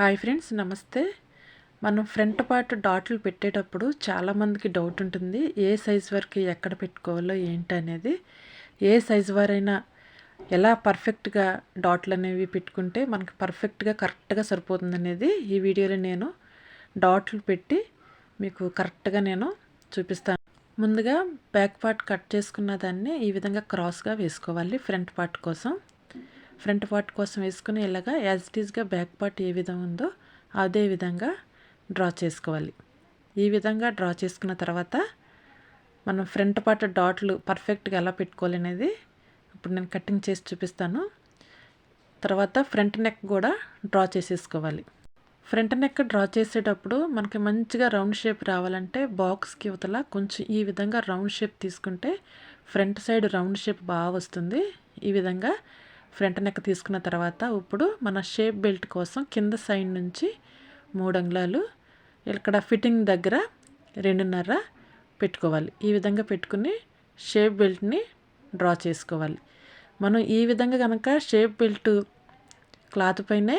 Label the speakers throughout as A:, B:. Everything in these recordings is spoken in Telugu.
A: హాయ్ ఫ్రెండ్స్ నమస్తే. మనం ఫ్రంట్ పార్ట్ డాట్లు పెట్టేటప్పుడు చాలామందికి డౌట్ ఉంటుంది ఏ సైజ్ వరకు ఎక్కడ పెట్టుకోవాలో ఏంటి అనేది. ఏ సైజ్ వారైనా ఎలా పర్ఫెక్ట్గా డాట్లు అనేవి పెట్టుకుంటే మనకి పర్ఫెక్ట్గా కరెక్ట్గా సరిపోతుంది అనేది ఈ వీడియోలో నేను డాట్లు పెట్టి మీకు కరెక్ట్గా నేను చూపిస్తాను. ముందుగా బ్యాక్ పార్ట్ కట్ చేసుకున్న దాన్ని ఈ విధంగా క్రాస్గా వేసుకోవాలి ఫ్రంట్ పార్ట్ కోసం. ఫ్రంట్ పార్ట్ కోసం వేసుకుని ఇలాగా యాజ్ ఇట్ ఈస్గా బ్యాక్ పార్ట్ ఏ విధంగా ఉందో అదే విధంగా డ్రా చేసుకోవాలి. ఈ విధంగా డ్రా చేసుకున్న తర్వాత మనం ఫ్రంట్ పార్ట్ డాట్లు పర్ఫెక్ట్గా ఎలా పెట్టుకోవాలి అనేది ఇప్పుడు నేను కటింగ్ చేసి చూపిస్తాను. తర్వాత ఫ్రంట్ నెక్ కూడా డ్రా చేసేసుకోవాలి. ఫ్రంట్ నెక్ డ్రా చేసేటప్పుడు మనకి మంచిగా రౌండ్ షేప్ రావాలంటే బాక్స్కి ఇవతల కొంచెం ఈ విధంగా రౌండ్ షేప్ తీసుకుంటే ఫ్రంట్ సైడ్ రౌండ్ షేప్ బాగా వస్తుంది. ఈ విధంగా ఫ్రంట్ నెక్ తీసుకున్న తర్వాత ఇప్పుడు మన షేప్ బెల్ట్ కోసం కింద సైడ్ నుంచి మూడు అంగుళాలు ఇక్కడ ఫిట్టింగ్ దగ్గర రెండున్నర పెట్టుకోవాలి. ఈ విధంగా పెట్టుకుని షేప్ బెల్ట్ని డ్రా చేసుకోవాలి. మనం ఈ విధంగా కనుక షేప్ బెల్ట్ క్లాత్ పైనే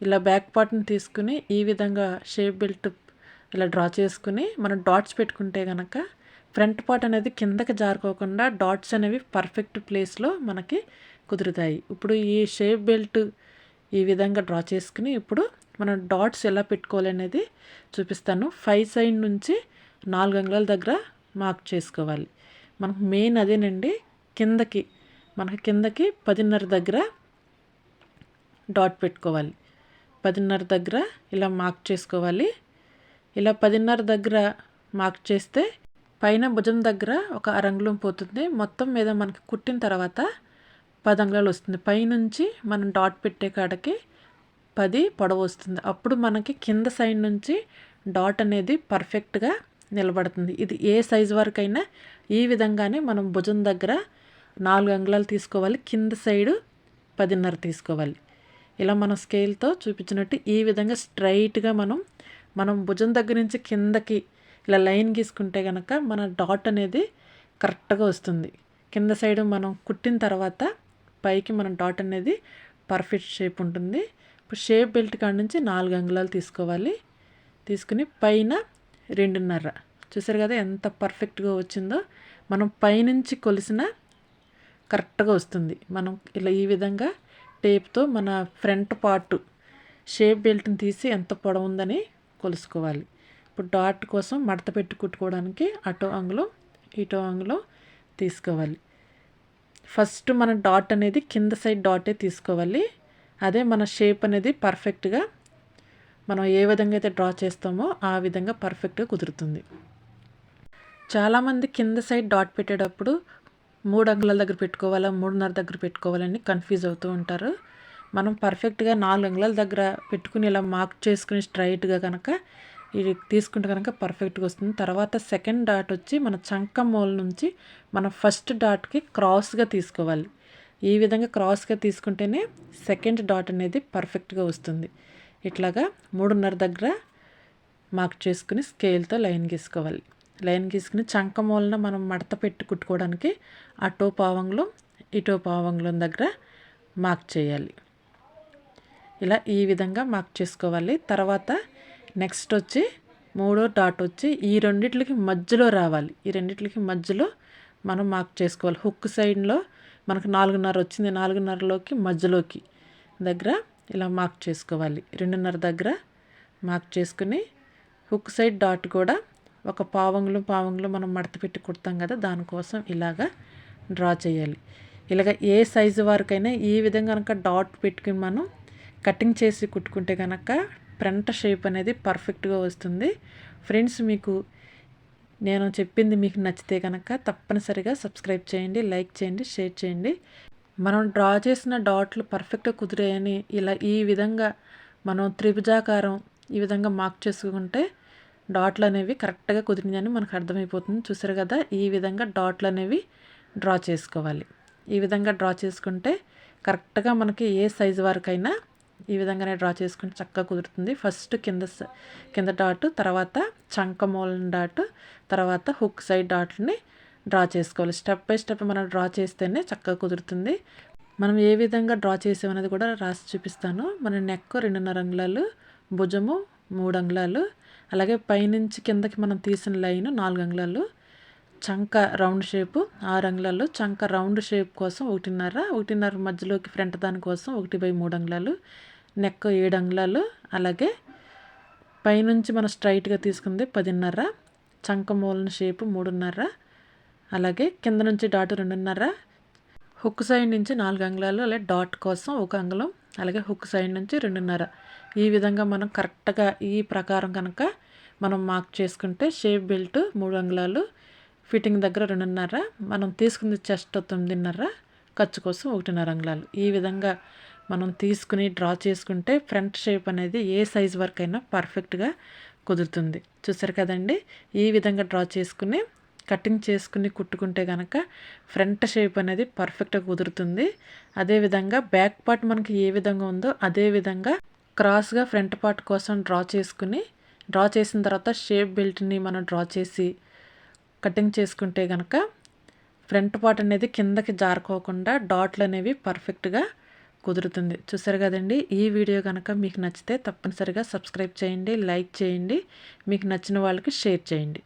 A: ఇలా బ్యాక్ పార్ట్ని తీసుకుని ఈ విధంగా షేప్ బెల్ట్ ఇలా డ్రా చేసుకుని మనం డాట్స్ పెట్టుకుంటే కనుక ఫ్రంట్ పార్ట్ అనేది కిందకి జారుకోకుండా డాట్స్ అనేవి పర్ఫెక్ట్ ప్లేస్లో మనకి కుదురుతాయి. ఇప్పుడు ఈ షేప్ బెల్ట్ ఈ విధంగా డ్రా చేసుకుని ఇప్పుడు మనం డాట్స్ ఎలా పెట్టుకోవాలి అనేది చూపిస్తాను. ఫైవ్ సైడ్ నుంచి నాలుగు అంగుళాల దగ్గర మార్క్ చేసుకోవాలి. మనకు మెయిన్ అదేనండి. కిందకి మనకి కిందకి పదిన్నర దగ్గర డాట్ పెట్టుకోవాలి. పదిన్నర దగ్గర ఇలా మార్క్ చేసుకోవాలి. ఇలా పదిన్నర దగ్గర మార్క్ చేస్తే పైన భుజం దగ్గర ఒక అరంగుళం పోతుంది. మొత్తం మీద మనకి కుట్టిన తర్వాత పది అంగుళాలు వస్తుంది. పైనుంచి మనం డాట్ పెట్టే కాడకి పది పొడవు వస్తుంది. అప్పుడు మనకి కింద సైడ్ నుంచి డాట్ అనేది పర్ఫెక్ట్గా నిలబడుతుంది. ఇది ఏ సైజు వరకైనా ఈ విధంగానే మనం భుజం దగ్గర నాలుగు అంగుళాలు తీసుకోవాలి. కింద సైడు పదిన్నర తీసుకోవాలి. ఇలా మనం స్కేల్తో చూపించినట్టు ఈ విధంగా స్ట్రైట్గా మనం మనం భుజం దగ్గర నుంచి కిందకి ఇలా లైన్ గీసుకుంటే కనుక మన డాట్ అనేది కరెక్ట్గా వస్తుంది. కింద సైడ్ మనం కుట్టిన తర్వాత పైకి మనం డాట్ అనేది పర్ఫెక్ట్ షేప్ ఉంటుంది. ఇప్పుడు షేప్ బెల్ట్ కాడ నుంచి నాలుగు అంగుళాలు తీసుకోవాలి. తీసుకుని పైన రెండున్నర. చూసారు కదా ఎంత పర్ఫెక్ట్గా వచ్చిందో? మనం పైనుంచి కొలిసిన కరెక్ట్గా వస్తుంది. మనం ఇలా ఈ విధంగా టేప్తో మన ఫ్రంట్ పార్ట్ షేప్ బెల్ట్ని తీసి ఎంత పొడవు ఉందని కొలుసుకోవాలి. ఇప్పుడు డాట్ కోసం మడత పెట్టి కుట్టుకోవడానికి అటో అంగులో ఇటో అంగులో తీసుకోవాలి. ఫస్ట్ మన డాట్ అనేది కింద సైడ్ డాటే తీసుకోవాలి. అదే మన షేప్ అనేది పర్ఫెక్ట్గా మనం ఏ విధంగా అయితే డ్రా చేస్తామో ఆ విధంగా పర్ఫెక్ట్గా కుదురుతుంది. చాలామంది కింద సైడ్ డాట్ పెట్టేటప్పుడు మూడు అంగుళాల దగ్గర పెట్టుకోవాలా మూడున్నర దగ్గర పెట్టుకోవాలని కన్ఫ్యూజ్ అవుతూ ఉంటారు. మనం పర్ఫెక్ట్గా నాలుగు అంగుళాల దగ్గర పెట్టుకుని ఇలా మార్క్ చేసుకుని స్ట్రైట్గా కనుక ఇది తీసుకుంటే కనుక పర్ఫెక్ట్గా వస్తుంది. తర్వాత సెకండ్ డాట్ వచ్చి మన చంక మూల నుంచి మన ఫస్ట్ డాట్కి క్రాస్గా తీసుకోవాలి. ఈ విధంగా క్రాస్గా తీసుకుంటేనే సెకండ్ డాట్ అనేది పర్ఫెక్ట్గా వస్తుంది. ఇట్లాగా మూడున్నర దగ్గర మార్క్ చేసుకుని స్కేల్తో లైన్ గీసుకోవాలి. లైన్ గీసుకుని చంక మూలన మనం మడత పెట్టి కుట్టుకోవడానికి అటో పావంలో ఇటో పావంలో దగ్గర మార్క్ చేయాలి. ఇలా ఈ విధంగా మార్క్ చేసుకోవాలి. తర్వాత నెక్స్ట్ వచ్చి మూడో డాట్ వచ్చి ఈ రెండిట్లకి మధ్యలో రావాలి. ఈ రెండిట్లకి మధ్యలో మనం మార్క్ చేసుకోవాలి. హుక్ సైడ్లో మనకు నాలుగున్నర వచ్చింది. నాలుగున్నరలోకి మధ్యలోకి దగ్గర ఇలా మార్క్ చేసుకోవాలి. రెండున్నర దగ్గర మార్క్ చేసుకుని హుక్ సైడ్ డాట్ కూడా ఒక పావంగులు పావంగులు మనం మడత పెట్టి కుడతాం కదా దానికోసం ఇలాగా డ్రా చేయాలి. ఇలాగ ఏ సైజు వరకైనా ఈ విధంగా కనుక డాట్ పెట్టుకుని మనం కటింగ్ చేసి కుట్టుకుంటే కనుక ఫ్రంట్ షేప్ అనేది పర్ఫెక్ట్గా వస్తుంది. ఫ్రెండ్స్ మీకు నేను చెప్పింది మీకు నచ్చితే కనుక తప్పనిసరిగా సబ్స్క్రైబ్ చేయండి లైక్ చేయండి షేర్ చేయండి. మనం డ్రా చేసిన డాట్లు పర్ఫెక్ట్గా కుదిరాయని ఇలా ఈ విధంగా మనం త్రిభుజాకారం ఈ విధంగా మార్క్ చేసుకుంటే డాట్లు అనేవి కరెక్ట్గా కుదిరిందని మనకు అర్థమైపోతుంది. చూసారు కదా ఈ విధంగా డాట్లు అనేవి డ్రా చేసుకోవాలి. ఈ విధంగా డ్రా చేసుకుంటే కరెక్ట్గా మనకి ఏ సైజు వరకైనా ఈ విధంగానే డ్రా చేసుకుంటే చక్కగా కుదురుతుంది. ఫస్ట్ కింద కింద డాట్ తర్వాత చంక మూలన డాట్ తర్వాత హుక్ సైడ్ డాట్ని డ్రా చేసుకోవాలి. స్టెప్ బై స్టెప్ మనం డ్రా చేస్తేనే చక్కగా కుదురుతుంది. మనం ఏ విధంగా డ్రా చేసామనేది కూడా రాసి చూపిస్తాను. మన నెక్ రెండున్నర అంగుళాలు భుజము మూడు అంగుళాలు అలాగే పైనుంచి కిందకి మనం తీసిన లైన్ నాలుగు అంగుళాలు చంక రౌండ్ షేపు ఆరు అంగుళాలు చంక రౌండ్ షేప్ కోసం ఒకటిన్నర ఒకటిన్నర మధ్యలోకి ఫ్రంట్ దానికోసం ఒకటి బై మూడు అంగుళాలు నెక్ ఏడు అంగుళాలు అలాగే పైనుంచి మనం స్ట్రైట్గా తీసుకుంది పదిన్నర చంక మూలన షేపు మూడున్నర అలాగే కింద నుంచి డాట్ రెండున్నర హుక్ సైడ్ నుంచి నాలుగు అంగుళాలు అలాగే డాట్ కోసం ఒక అంగుళం అలాగే హుక్ సైడ్ నుంచి రెండున్నర. ఈ విధంగా మనం కరెక్ట్గా ఈ ప్రకారం కనుక మనం మార్క్ చేసుకుంటే షేప్ బెల్ట్ మూడు అంగుళాలు ఫిట్టింగ్ దగ్గర రెండున్నర మనం తీసుకుంది చెస్ట్ తొమ్మిదిన్నర ఖర్చు కోసం ఒకటిన్నర అంగుళాలు. ఈ విధంగా మనం తీసుకుని డ్రా చేసుకుంటే ఫ్రంట్ షేప్ అనేది ఏ సైజ్ వరకు అయినా పర్ఫెక్ట్గా కుదురుతుంది. చూసారు కదండి? ఈ విధంగా డ్రా చేసుకుని కటింగ్ చేసుకుని కుట్టుకుంటే కనుక ఫ్రంట్ షేప్ అనేది పర్ఫెక్ట్గా కుదురుతుంది. అదేవిధంగా బ్యాక్ పార్ట్ మనకి ఏ విధంగా ఉందో అదే విధంగా క్రాస్గా ఫ్రంట్ పార్ట్ కోసం డ్రా చేసుకుని డ్రా చేసిన తర్వాత షేప్ బెల్ట్ని మనం డ్రా చేసి కటింగ్ చేసుకుంటే కనుక ఫ్రంట్ పార్ట్ అనేది కిందకి జారుకోకుండా డాట్లు అనేవి పర్ఫెక్ట్గా కుదురుతుంది. చూసారు కదండి? ఈ వీడియో కనుక మీకు నచ్చితే తప్పనిసరిగా సబ్స్క్రైబ్ చేయండి లైక్ చేయండి మీకు నచ్చిన వాళ్ళకి షేర్ చేయండి.